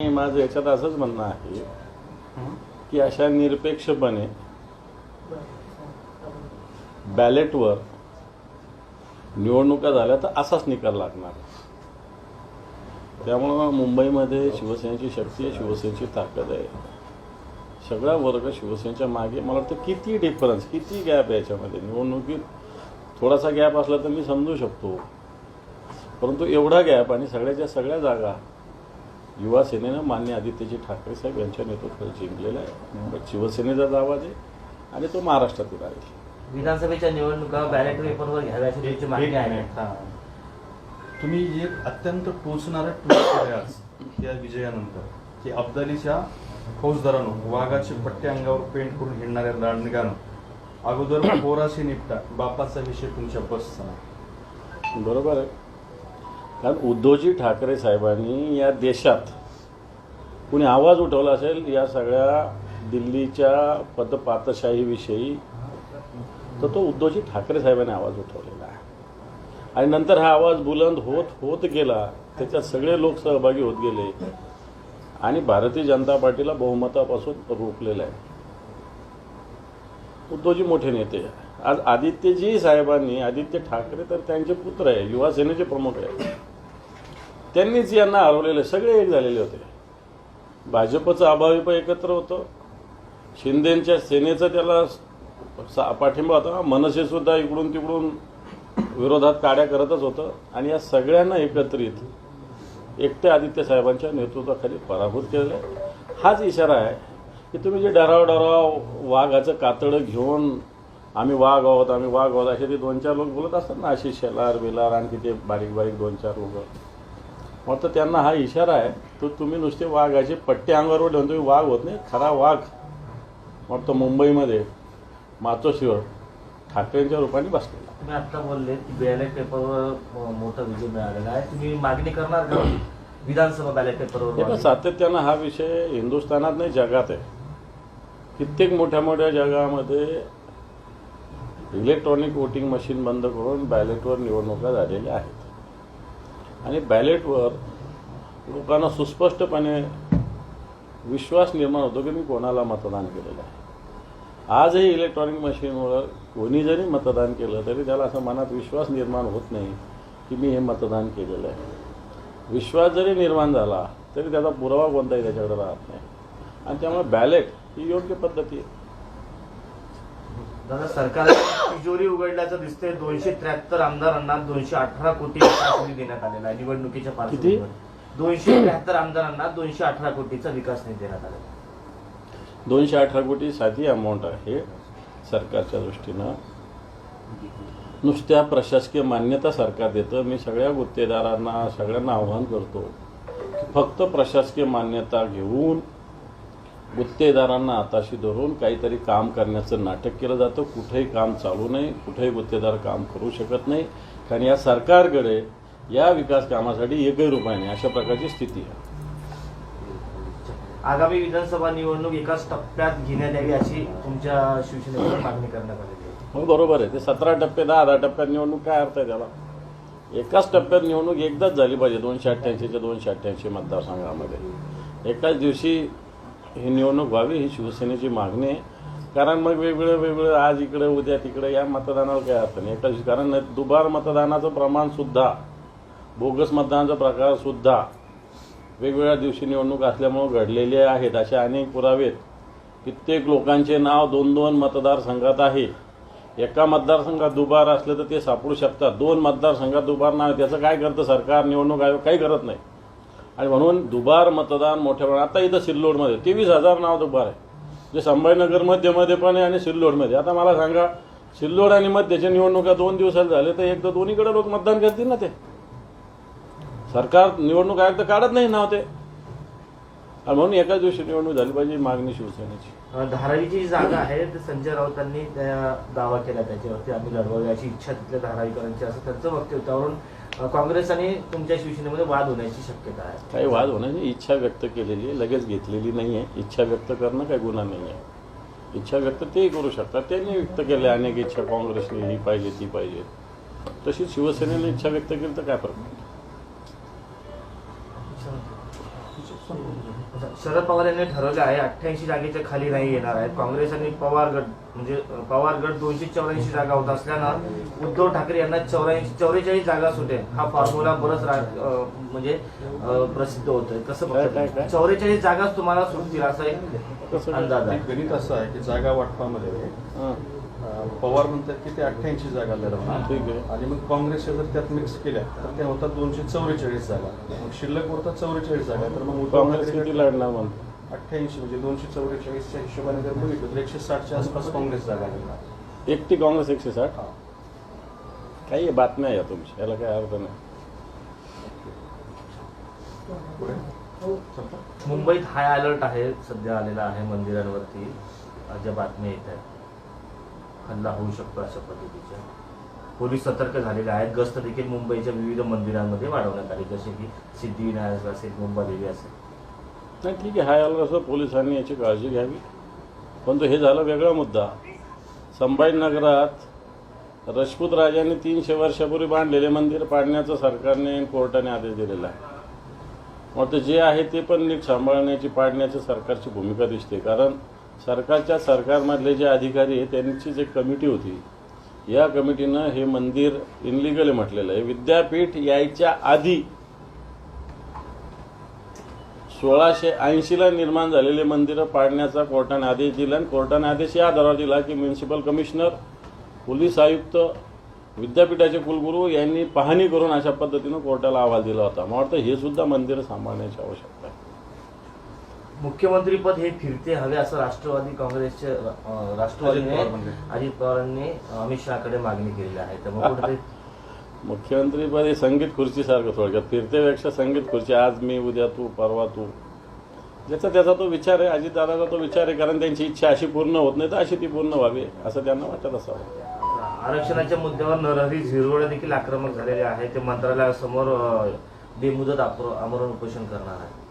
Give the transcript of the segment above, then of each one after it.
माझं याच्यात असंच म्हणणं आहे की अशा निरपेक्षपणे बॅलेटवर निवडणुका झाल्या तर असाच निकाल लागणार. त्यामुळं मुंबईमध्ये शिवसेनेची शक्ती आहे शिवसेनेची ताकद आहे. सगळा वर्ग शिवसेनेच्या मागे. मला वाटतं किती डिफरन्स किती गॅप आहे याच्यामध्ये? निवडणुकीत थोडासा गॅप असला तर मी समजू शकतो. परंतु एवढा गॅप आणि सगळ्याच्या सगळ्या जागा युवा सेनेनं मान्य आदित्यजी ठाकरे साहेब यांच्या नेतृत्वात जिंकलेला आहे. मुंबईत शिवसेनेचाच आवाज आहे आणि तो महाराष्ट्रातील आहे. विधानसभेच्या निवडणुका बॅलेट पेपरवर घ्याव्याची तुमची मागणी आहे. तुम्ही जे अत्यंत टोचणारं ट्विट केलं आज या विजयानंतर की अब्दालीच्या फौजदारानं वाघाचे पट्टे अंगावर पेंट करून हिंडणाऱ्या दांडगानं अगोदर पोराशी निपटा बापाचा विषय तुमच्या बसचा. बरोबर आहे. कारण उद्धवजी ठाकरे साहेबांनी या देशात कुणी आवाज उठवला असेल या सगळ्या दिल्लीच्या पदपातशाहीविषयी तर तो उद्धवजी ठाकरे साहेबांनी आवाज उठवलेला आहे. आणि नंतर हा आवाज बुलंद होत होत गेला त्याच्यात सगळे लोक सहभागी होत गेले आणि भारतीय जनता पार्टीला बहुमतापासून रोखलेलं आहे. उद्धवजी मोठे नेते आज आदित्यजी साहेबांनी आदित्य ठाकरे तर त्यांचे पुत्र आहे युवा सेनेचे प्रमुख आहे त्यांनीच यांना हरवलेले सगळे एक झालेले होते. भाजपचं अभावी पण एकत्र होतं. शिंदेच्या सेनेचं त्याला सा- पाठिंबा होता. मनसेसुद्धा इकडून तिकडून विरोधात काड्या करतच होतं. आणि या सगळ्यांना एकत्रित एकट्या आदित्य साहेबांच्या नेतृत्वाखाली पराभूत केलेलं आहे हाच इशारा आहे की तुम्ही जे डराव डराव वाघाचं कातडं घेऊन आम्ही वाघ आहोत आम्ही वाघ आहोत असे ते दोन चार लोक बोलत असतात ना अशी शेलार बिलार आणखी ते बारीक बारीक दोन चार लोक. मग तर त्यांना हा इशारा आहे तो तुम्ही नुसते वाघाचे पट्टे अंगावर ठेवून तुम्ही वाघ होत नाही खरा वाघ. मग तो मुंबईमध्ये मातोश्रीवर ठाकरेंच्या रूपाने बसलेला. तुम्ही आता बोलले की बॅलेट पेपरवर मोठा विजय मिळालेला आहे. तुम्ही मागणी करणार का? विधानसभा बॅलेट हे पेपरवर सातत्यानं हा विषय हिंदुस्थानात नाही जगात आहे. कित्येक मोठ्या मोठ्या जगामध्ये इलेक्ट्रॉनिक वोटिंग मशीन बंद करून बॅलेटवर निवडणुका झालेल्या आहेत. आणि बॅलेटवर लोकांना सुस्पष्टपणे विश्वास निर्माण होतो की मी कोणाला मतदान केलेलं आहे. आजही इलेक्ट्रॉनिक मशीनवर कोणी जरी मतदान केलं तरी त्याला असं मनात विश्वास निर्माण होत नाही की मी हे मतदान केलेलं आहे. विश्वास जरी निर्माण झाला तरी त्याचा पुरावा कोणताही त्याच्याकडे राहत नाही. आणि त्यामुळे बॅलेट ही योग्य पद्धती आहे. दादा सरकार तिजोरी उघडल्याचं दिसतंय. दोनशे त्र्याहत्तर आमदारांना दोनशे अठरा कोटी विकास निधी देण्यात आलेला आहे. निवडणुकीच्या पार्श्वभूमीवर. दोनशे त्र्याहत्तर आमदारांना दोनशे अठरा कोटीचा विकास निधी देण्यात आलेला आहे. दोनशे अठरा कोटी साधी अमाऊंट आहे सरकारच्या दृष्टीनं. नुसत्या प्रशासकीय मान्यता सरकार देतं. मी सगळ्या गुत्तेदारांना सगळ्यांना आव्हान करतो की फक्त प्रशासकीय मान्यता घेऊन गुत्तेदारांना हाताशी धरून काहीतरी काम करण्याचं नाटक केलं जातं. कुठेही काम चालू नाही कुठेही गुत्तेदार काम करू शकत नाही. कारण या सरकारकडे या विकास कामासाठी एकही रुपया नाही. अशा प्रकारची स्थिती आहे. आगामी विधानसभा निवडणूक एकाच टप्प्यात घेण्यात यावी अशी तुमच्या शिवसेनेकडून मागणी करण्यात आहे. हो बरोबर आहे. ते सतरा टप्पे दहा दहा टप्प्यात निवडणूक काय अर्थ आहे त्याला? एकाच टप्प्यात निवडणूक एकदाच झाली पाहिजे. दोनशे अठ्ठ्याऐंशीच्या दोनशे अठ्ठ्याऐंशी मतदारसंघामध्ये. एकाच दिवशी ही निवडणूक व्हावी ही शिवसेनेची मागणी आहे. कारण मग वेगवेगळं वेगवेगळं आज इकडे उद्या तिकडे या मतदानावर काही अर्थ नाही एकाच कारण दुबार मतदानाचं प्रमाणसुद्धा बोगस मतदानाचा प्रकारसुद्धा वेगवेगळ्या दिवशी निवडणूक असल्यामुळं घडलेले आहेत. असे अनेक पुरावेत कित्येक लोकांचे नाव दोन दोन मतदारसंघात आहे. एका मतदारसंघात दुबार असलं तर ते सापडू शकतात. दोन मतदारसंघात दुबार नाव त्याचं काय करतं सरकार? निवडणूक आयोग काही करत नाही. आणि म्हणून दुबार मतदान मोठ्या प्रमाणात आता इथं सिल्लोडमध्ये तेवीस हजार नाव दुबार आहे. जे संभाजीनगर मध्यमध्ये पण आहे आणि सिल्लोडमध्ये. आता मला सांगा सिल्लोड आणि मध्यच्या निवडणुका दोन दिवसात झाले तर एक तर दोन्हीकडे लोक मतदान करतील ना ते. सरकार निवडणूक आयोग तर काढत नाही नाव ते. आणि म्हणून एकाच दिवशी निवडणूक झाली पाहिजे मागणी शिवसेनेची. धारावीची जी जागा आहे ते संजय राऊतांनी त्या दावा केला त्याच्यावरती. आम्ही लढवावी अशी इच्छा तिथल्या धारावीकरांची असं त्यांचं वक्तव्य त्यावरून काँग्रेस आणि तुमच्या शिवसेनेमध्ये वाद होण्याची शक्यता आहे. काही वाद होण्याची इच्छा व्यक्त केलेली आहे लगेच घेतलेली नाही आहे. इच्छा व्यक्त करणं काही गुन्हा नाही आहे. इच्छा व्यक्त तेही करू शकतात. त्यांनी व्यक्त केल्या अनेक इच्छा काँग्रेसने ही पाहिजे ती पाहिजे. तशीच शिवसेनेने इच्छा व्यक्त केली तर काय फरक? शरद पवार यांनी ठरवले आहे अठ्ठ्याऐंशी जागेच्या खाली नाही येणार आहेत. काँग्रेस आणि पवार गट म्हणजे पवार गट दोनशे चौऱ्याऐंशी जागा होत असल्यानं उद्धव ठाकरे यांना चौऱ्याऐंशी चौवेचाळीस जागा सुटेल. हा फॉर्म्युला बरंच म्हणजे प्रसिद्ध होतोय. कसं? चौवेचाळीस जागाच तुम्हाला सुटतील असा एक? अंदाज आहे. गणित असं आहे की जागा वाटपामध्ये हां. पवार म्हणतात की ते अठ्ठ्याऐंशी जागा लढवणार. ठीक आहे. आणि मग काँग्रेस जर त्यात मिक्स केल्या तर त्या होतात दोनशे चौवेचाळीस जागा. मग शिल्लक उरतात चौवेचाळीस जागा तर मग काँग्रेस लढणार अठ्ठ्याऐंशी म्हणजे दोनशे चौवेचाळीसच्या हिशोबाने जर बघितलं तर एकशे साठच्या आसपास काँग्रेस जागा मिळणार एकटी काँग्रेस एकशे साठ. काही बातम्या या तुमच्या याला काही अर्थ नाही? मुंबईत हाय अलर्ट आहे सध्या आलेला आहे मंदिरांवरती. ज्या बातम्या येत आहेत. हल्ला होऊ शकतो अशा पद्धतीच्या पोलीस सतर्क झालेले आहेत. गस्त देखील मुंबईच्या विविध मंदिरांमध्ये वाढवण्यात आली. जसे की सिद्धिविनायक असेल मुंबादेवी असेल. नाही ठीक आहे. हाय आलं असं पोलिसांनी याची काळजी घ्यावी? पण तो हे झाला वेगळा मुद्दा. संभाजीनगरात राजपूत राजांनी तीनशे वर्षापूर्वी बांधलेले मंदिर पाडण्याचं सरकारने आणि कोर्टाने आदेश दिलेला आहे. मग ते जे आहे ते पण नीट सांभाळण्याची पाडण्याची सरकारची भूमिका दिसते. कारण सरकारच्या सरकारमधले जे अधिकारी आहे त्यांचीच एक कमिटी होती या कमिटीनं हे मंदिर इनलिगल म्हटलेलं आहे. विद्यापीठ यायच्या आधी सोळाशे ऐंशीला निर्माण झालेले मंदिरं पाडण्याचा कोर्टाने आदेश दिला आणि कोर्टाने आदेश या आधारावर दिला की म्युन्सिपल कमिशनर पोलीस आयुक्त विद्यापीठाचे कुलगुरू यांनी पाहणी करून अशा पद्धतीनं कोर्टाला अहवाल दिला होता. मला वाटतं हे सुद्धा मंदिरं सांभाळण्याची आवश्यकता आहे. मुख्यमंत्रीपद हे फिरते हवे असं राष्ट्रवादी काँग्रेसचे अं, राष्ट्रवादीने अजित पवारांनी अमित शहाकडे मागणी केलेली आहे. कुठेतरी मुख्यमंत्रीपद हे संगीत खुर्चीसारखं थोडक्यात. फिरतेपेक्षा संगीत खुर्ची. आज मी उद्या तू परवा तू. ज्याचा त्याचा तो विचार आहे अजितदादाचा तो विचार आहे कारण त्यांची इच्छा अशी पूर्ण होत नाही तर अशी ती पूर्ण व्हावी असं त्यांना वाटत असावं. आरक्षणाच्या मुद्द्यावर नरहरी झिरवळ देखील आक्रमक झालेले आहे ते मंत्रालयासमोर बेमुदत आमरण उपोषण करणार आहे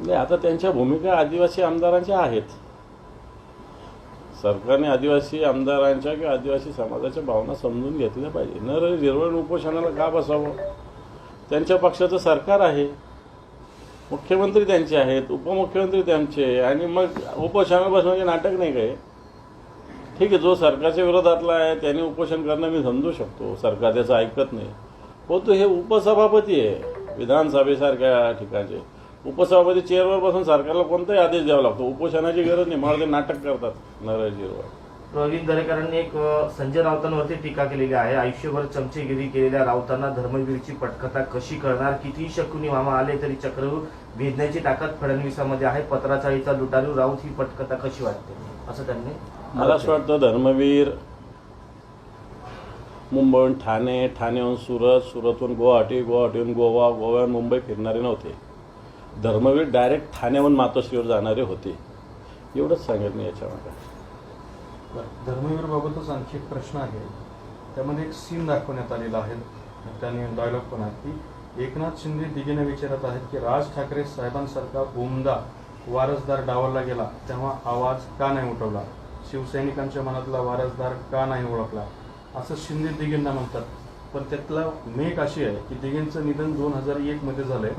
नाही आता त्यांच्या भूमिका आदिवासी आमदारांच्या आहेत. सरकारने आदिवासी आमदारांच्या किंवा आदिवासी समाजाच्या भावना समजून घेतल्या पाहिजे. न निर्वळ उपोषणाला का बसावं? त्यांच्या पक्षाचं सरकार आहे. मुख्यमंत्री त्यांचे आहेत उपमुख्यमंत्री त्यांचे आणि मग उपोषणाला बसण्याचे नाटक नाही काय? ठीक आहे जो सरकारच्या विरोधातला आहे त्याने उपोषण करणं मी समजू शकतो. सरकार त्याचं ऐकत नाही. परंतु हे उपसभापती आहे विधानसभेसारख्या ठिकाणचे. उपसभापती चेअरवर बसून सरकारला कोणताही आदेश द्यावा लागतो. उपोषणाची गरज नाही. मला ते नाटक करतात नरळजीवर प्रवीण दरेकरांनी एक संजय राऊतांवरती टीका केलेली आहे. आयुष्यभर चमचेगिरी केलेल्या राऊतांना धर्मवीरची पटकथा कशी करणार कितीही शकुनी मामा आले तरी चक्रव्यूह भेदण्याची ताकद फडणवीसामध्ये आहे. पत्राचाळीचा लुटारू राऊत ही पटकथा कशी वाटते? असं त्यांनी मला असं वाटतं धर्मवीर मुंबईहून ठाणे ठाण्याहून सुरत सुरतहून गुवाहाटी गुवाहाटीहून गोवा गोव्याहून मुंबई फिरणारे नव्हते. धर्मवीर डायरेक्ट ठाण्याहून मातोश्रीवर जाणारे होते. एवढंच सांगेल मी याच्यामध्ये. धर्मवीर बाबतच आणखी एक प्रश्न आहे. त्यामध्ये एक सीन दाखवण्यात आलेला आहे. त्याने डायलॉग पण आहे. की एकनाथ शिंदे दिगेने विचारत आहेत की राज ठाकरे साहेबांसारखा उमदा वारसदार डावलला गेला तेव्हा आवाज का नाही उठवला? शिवसैनिकांच्या मनातला वारसदार का नाही ओळखला? असं शिंदे दिगेंना म्हणतात. पण त्यातला मेक अशी आहे की दिगेंचं निधन दोन हजार एकमध्ये झालं झालंय.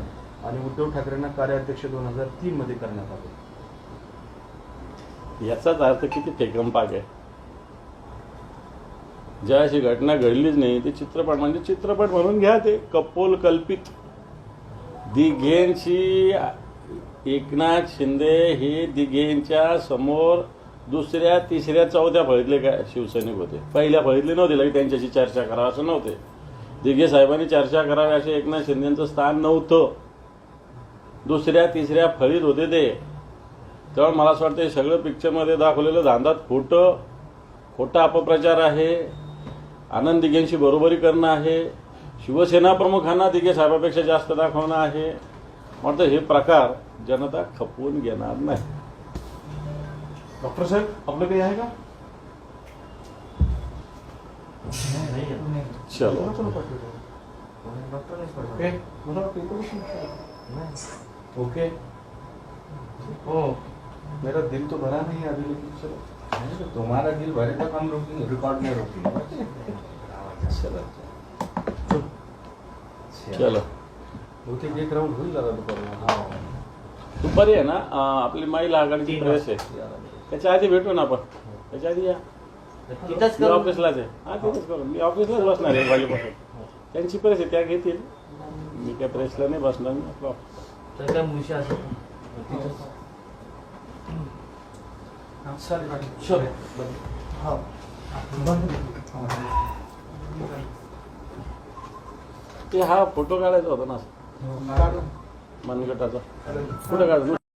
आणि उद्धव ठाकरेंना कार्याध्यक्ष दोन हजार तीन मध्ये करण्यात आले. याचाच अर्थ किती टेकमपाक आहे ज्या अशी घटना घडलीच नाही ते चित्रपट म्हणजे चित्रपट म्हणून घ्या ते कपोल कल्पित. दिघेंची एकनाथ शिंदे हे दिघेंच्या समोर दुसऱ्या तिसऱ्या चौथ्या फळीतले काय शिवसैनिक होते. पहिल्या फळीतले नव्हते लगे त्यांच्याशी चर्चा करावं असं नव्हते. दिघे साहेबांनी चर्चा करावी असे एकनाथ शिंदेचं स्थान नव्हतं. दुसऱ्या तिसऱ्या फळीत होते ते तेव्हा मला असं वाटतं हे सगळं पिक्चरमध्ये दाखवलेलं धांदात खोटं खोटा अपप्रचार आहे. आनंद दिघेंशी बरोबरी करणं आहे. शिवसेना प्रमुखांना दिघे साहेबापेक्षा जास्त दाखवणं आहे. म्हणतं हे प्रकार जनता खपवून घेणार नाही. डॉक्टर साहेब आपलं काही आहे का? चलो. पाठवलं? ओके? ओके हो. मेरा दिल तो भरा नहीं अभी लेकिन चलो। तो तुम्हारा दिल भरे तक हम रोकेंगे रिकॉर्ड में रोकेंगे। चलो चलो। बहुतेक एक राऊंड होईल दादा दुपारला दुपारी आहे ना? आपली महिला आघाडीची प्रेस आहे। त्याच्या आधी भेटू ना आपण? त्याच्या आधी या। तिथंच मी करू. ऑफिसलाच आहे. हा तिथेच करू. मी ऑफिसलाच बसणार आहे त्यांची प्रेस आहे त्या घेतील. मी काय प्रेसला नाही बसणार मी आपलं. तर काय मुळशी ते. हा. फोटो काढायचा होता ना. मनगटाचा. कुठं काढायचा?